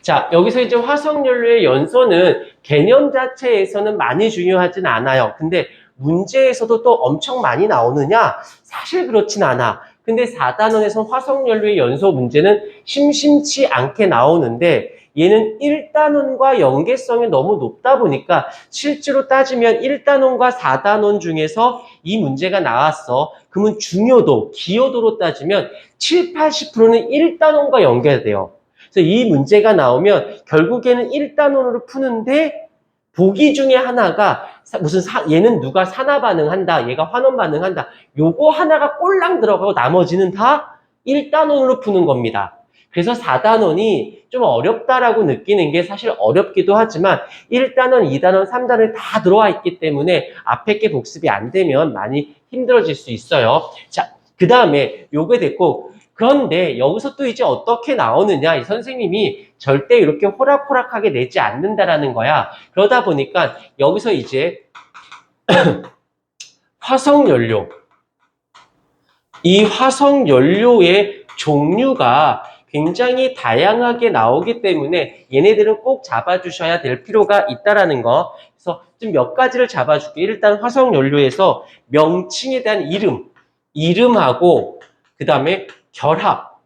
자, 여기서 이제 화석연료의 연소는 개념 자체에서는 많이 중요하진 않아요. 근데 문제에서도 또 엄청 많이 나오느냐? 사실 그렇진 않아. 근데 4단원에서 화석연료의 연소 문제는 심심치 않게 나오는데 얘는 1단원과 연계성이 너무 높다 보니까 실제로 따지면 1단원과 4단원 중에서 이 문제가 나왔어. 그러면 중요도, 기여도로 따지면 7, 80%는 1단원과 연결돼요. 그래서 이 문제가 나오면 결국에는 1단원으로 푸는데 보기 중에 하나가 사- 무슨 사- 얘는 누가 산화 반응한다, 얘가 환원 반응한다. 요거 하나가 꼴랑 들어가고 나머지는 다 1단원으로 푸는 겁니다. 그래서 4단원이 좀 어렵다라고 느끼는 게 사실 어렵기도 하지만 1단원, 2단원, 3단원이 다 들어와 있기 때문에 앞에 게 복습이 안 되면 많이 힘들어질 수 있어요. 자, 그 다음에 요게 됐고 그런데 여기서 또 이제 어떻게 나오느냐 이 선생님이 절대 이렇게 호락호락하게 내지 않는다라는 거야. 그러다 보니까 여기서 이제 화석연료 이 화석연료의 종류가 굉장히 다양하게 나오기 때문에 얘네들은 꼭 잡아주셔야 될 필요가 있다라는 거. 그래서 좀 몇 가지를 잡아줄게. 일단 화석연료에서 명칭에 대한 이름, 이름하고 그 다음에 결합,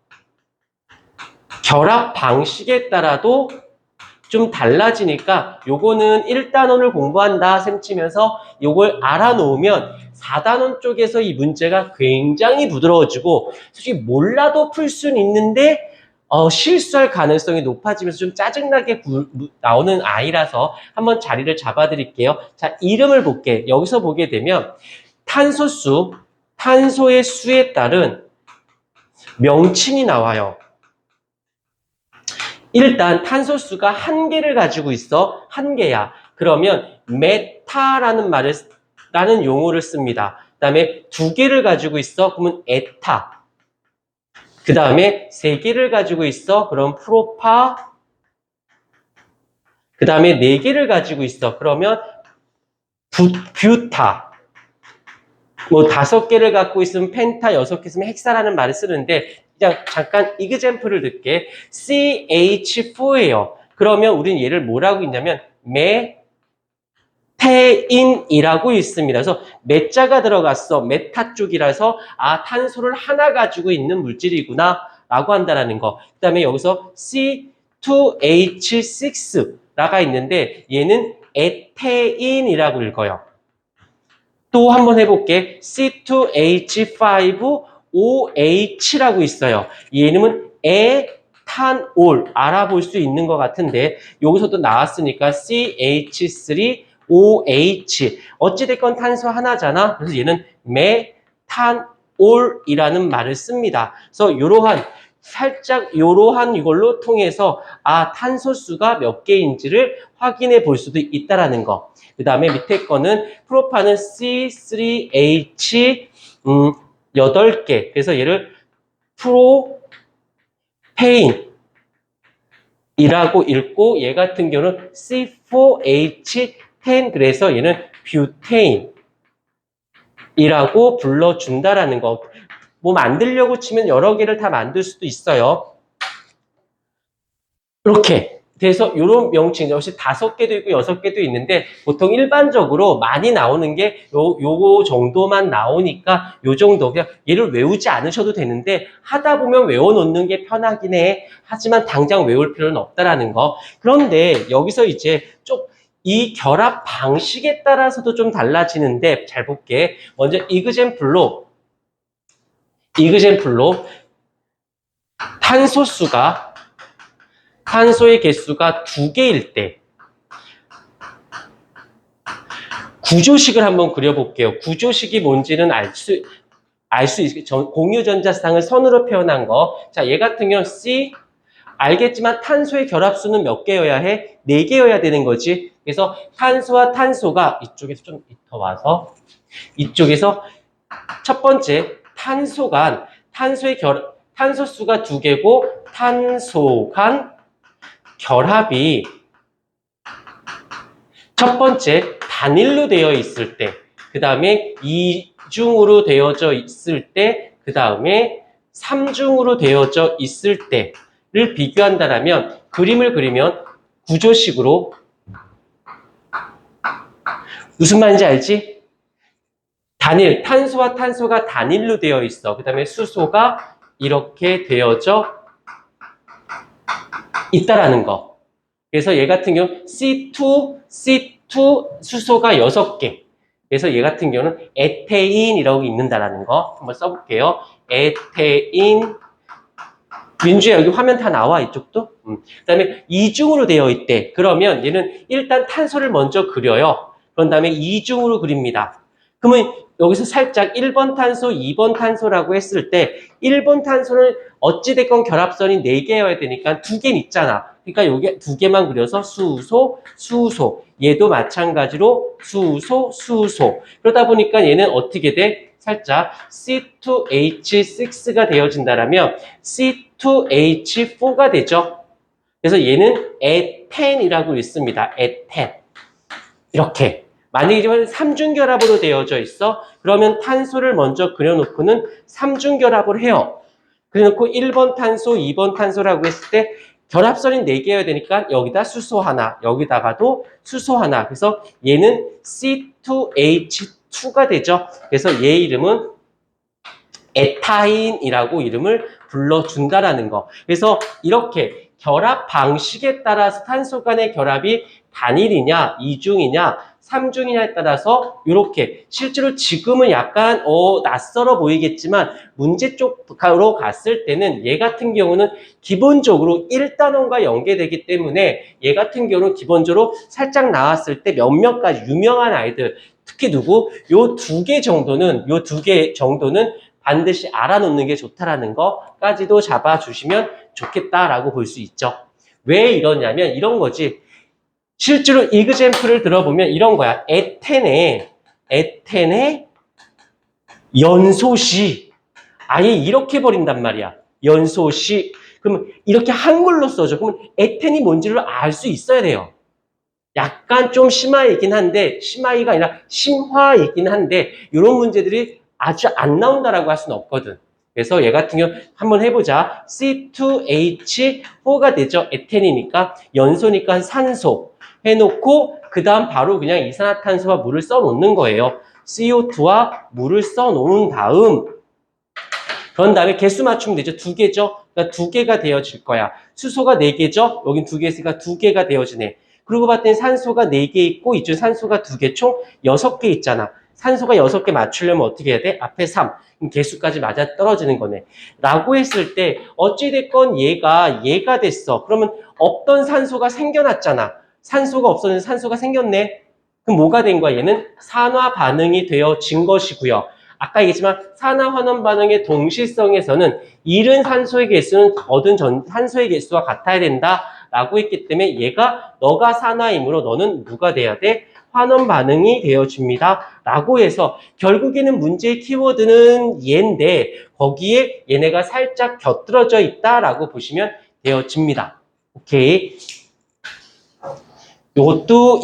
결합 방식에 따라도 좀 달라지니까 요거는 1단원을 공부한다 셈 치면서 요걸 알아놓으면 4단원 쪽에서 이 문제가 굉장히 부드러워지고 솔직히 몰라도 풀 수는 있는데 어, 실수할 가능성이 높아지면서 좀 짜증나게 구- 무- 나오는 아이라서 한번 자리를 잡아드릴게요. 자, 이름을 볼게. 여기서 보게 되면 탄소수, 탄소의 수에 따른 명칭이 나와요. 일단 탄소수가 한 개를 가지고 있어. 한 개야. 그러면 메타라는 말을 쓰- 라는 용어를 씁니다. 그다음에 두 개를 가지고 있어. 그러면 에타. 그다음에 세 개를 가지고 있어. 그럼 프로파. 그다음에 네 개를 가지고 있어. 그러면 부, 뷰타. 뭐 다섯 개를 갖고 있으면 펜타, 여섯 개 있으면 헥사라는 말을 쓰는데 그냥 잠깐 이그젠플을 듣게 CH4예요. 그러면 우리는 얘를 뭐라고 있냐면 메 테인이라고 있습니다. 그래서 메자가 들어갔어. 메타 쪽이라서 아 탄소를 하나 가지고 있는 물질이구나 라고 한다라는 거. 그 다음에 여기서 C2H6라가 있는데 얘는 에테인이라고 읽어요. 또 한번 해볼게. C2H5OH라고 있어요. 얘는 에탄올 알아볼 수 있는 것 같은데 여기서도 나왔으니까 CH3OH 어찌됐건 탄소 하나잖아. 그래서 얘는 메탄올이라는 말을 씁니다. 그래서 이러한 살짝 이러한 이걸로 통해서 아 탄소수가 몇 개인지를 확인해 볼 수도 있다라는 거. 그 다음에 밑에 거는 프로파는 C3H 음, 8개. 그래서 얘를 프로페인 이라고 읽고 얘 같은 경우는 C4H10 그래서 얘는 뷰테인 이라고 불러준다라는 거. 뭐 만들려고 치면 여러 개를 다 만들 수도 있어요. 이렇게. 그래서 이런 명칭, 역시 다섯 개도 있고 여섯 개도 있는데 보통 일반적으로 많이 나오는 게 요, 요거 정도만 나오니까 요 정도. 그냥 얘를 외우지 않으셔도 되는데 하다 보면 외워놓는 게 편하긴 해. 하지만 당장 외울 필요는 없다라는 거. 그런데 여기서 이제 좀 이 결합 방식에 따라서도 좀 달라지는데 잘 볼게. 먼저 이그젠플로 이그젠플로 탄소수가 탄소의 개수가 두 개일 때 구조식을 한번 그려볼게요. 구조식이 뭔지는 알 수 알 수 있, 전- 공유 전자쌍을 선으로 표현한 거. 자, 얘 같은 경우는 C, 알겠지만 탄소의 결합수는 몇 개여야 해? 네 개여야 되는 거지. 그래서 탄소와 탄소가 이쪽에서 좀 더 와서 이쪽에서 첫 번째 탄소 간 탄소의 결 탄소 수가 두 개고 탄소 간 결합이 첫 번째 단일로 되어 있을 때, 그 다음에 이중으로 되어져 있을 때, 그 다음에 삼중으로 되어져 있을 때, 비교한다라면 그림을 그리면 구조식으로 무슨 말인지 알지? 단일, 탄소와 탄소가 단일로 되어 있어. 그 다음에 수소가 이렇게 되어져 있다라는 거. 그래서 얘 같은 경우 C2, C2 수소가 6개. 그래서 얘 같은 경우는 에테인이라고 있는다라는 거 한번 써볼게요. 에테인. 민주야 여기 화면 다 나와 이쪽도. 음. 그다음에 이중으로 되어 있대. 그러면 얘는 일단 탄소를 먼저 그려요. 그런 다음에 이중으로 그립니다. 그러면 여기서 살짝 1번 탄소, 2번 탄소라고 했을 때 1번 탄소는 어찌됐건 결합선이 4개여야 되니까 2개는 있잖아. 그러니까 요게 두 개만 그려서 수소, 수소. 얘도 마찬가지로 수소, 수소. 그러다 보니까 얘는 어떻게 돼? 살짝 C2H6가 되어진다라면 C2H4가 되죠. 그래서 얘는 에텐이라고 읽습니다. 에텐. 이렇게. 만약에 삼중결합으로 되어져 있어. 그러면 탄소를 먼저 그려놓고는 삼중결합을 해요. 그래놓고 1번 탄소, 2번 탄소라고 했을 때 결합선이 4개여야 되니까 여기다 수소 하나, 여기다가도 수소 하나. 그래서 얘는 C2H2가 되죠. 그래서 얘 이름은 에타인이라고 이름을 불러준다라는 거. 그래서 이렇게 결합 방식에 따라서 탄소 간의 결합이 단일이냐, 이중이냐, 삼중이냐에 따라서 이렇게 실제로 지금은 약간 어 낯설어 보이겠지만 문제 쪽으로 갔을 때는 얘 같은 경우는 기본적으로 1단원과 연계되기 때문에 얘 같은 경우는 기본적으로 살짝 나왔을 때 몇몇 가지 유명한 아이들 특히 누구 요 두 개 정도는 요 두 개 정도는 반드시 알아놓는 게 좋다라는 거까지도 잡아주시면 좋겠다라고 볼 수 있죠. 왜 이러냐면 이런 거지. 실제로 이그젠플을 들어보면 이런 거야. 에텐의 에텐의 연소시 아예 이렇게 버린단 말이야. 연소시 그러면 이렇게 한글로 써줘. 그러면 에텐이 뭔지를 알 수 있어야 돼요. 약간 좀 심화이긴 한데 심화이가 아니라 심화이긴 한데 이런 문제들이 아주 안 나온다라고 할 수는 없거든. 그래서 얘 같은 경우 한번 해보자. C2H4가 되죠. 에텐이니까 연소니까 산소 해놓고 그 다음 바로 그냥 이산화탄소와 물을 써놓는 거예요. CO2와 물을 써놓은 다음 그런 다음에 개수 맞추면 되죠. 두 개죠. 그러니까 두 개가 되어질 거야. 수소가 네 개죠. 여긴 두 개 있으니까 두 개가 되어지네. 그러고 봤더니 산소가 네 개 있고 이쪽 산소가 두 개, 총 여섯 개 있잖아. 산소가 여섯 개 맞추려면 어떻게 해야 돼? 앞에 3. 그럼 개수까지 맞아 떨어지는 거네. 라고 했을 때 어찌됐건 얘가 얘가 됐어. 그러면 없던 산소가 생겨났잖아. 산소가 없었는데 산소가 생겼네. 그럼 뭐가 된 거야? 얘는 산화 반응이 되어진 것이고요. 아까 얘기했지만 산화 환원 반응의 동시성에서는 잃은 산소의 개수는 얻은 전, 산소의 개수와 같아야 된다라고 했기 때문에 얘가 너가 산화이므로 너는 누가 돼야 돼? 환원 반응이 되어집니다. 라고 해서 결국에는 문제의 키워드는 얘인데 거기에 얘네가 살짝 곁들어져 있다라고 보시면 되어집니다. 오케이. 요것도